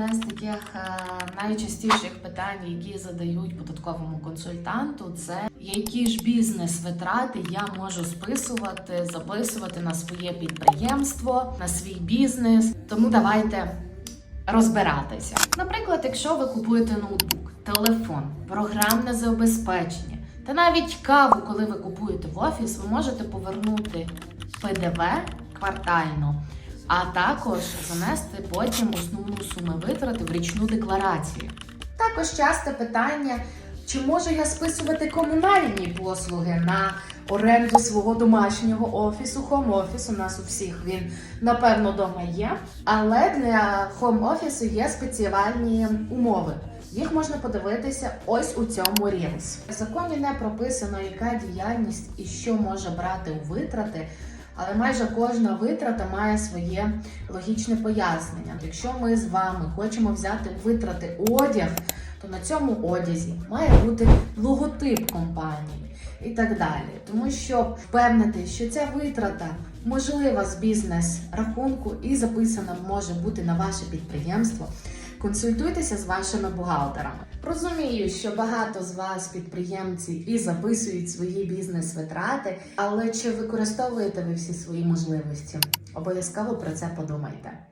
одне з таких е, найчастіших питань, які задають податковому консультанту, це які ж бізнес-витрати я можу списувати, записувати на своє підприємство, на свій бізнес. Тому давайте розбиратися. Наприклад, якщо ви купуєте ноутбук, телефон, програмне забезпечення та навіть каву, коли ви купуєте в офіс, ви можете повернути ПДВ квартально, а також занести потім основну суму витрати в річну декларацію. Також часте питання, чи можу я списувати комунальні послуги на оренду свого домашнього офісу, хом-офісу. У нас у всіх він напевно вдома є. Але для хом-офісу є спеціальні умови. Їх можна подивитися ось у цьому Reels. В законі не прописано, яка діяльність і що може брати у витрати. Але майже кожна витрата має своє логічне пояснення. Якщо ми з вами хочемо взяти витрати одяг, то на цьому одязі має бути логотип компанії і так далі. Тому що впевнити, що ця витрата можлива з бізнес-рахунку і записана може бути на ваше підприємство. Консультуйтеся з вашими бухгалтерами. Розумію, що багато з вас підприємців і записують свої бізнес-витрати, але чи використовуєте ви всі свої можливості? Обов'язково про це подумайте.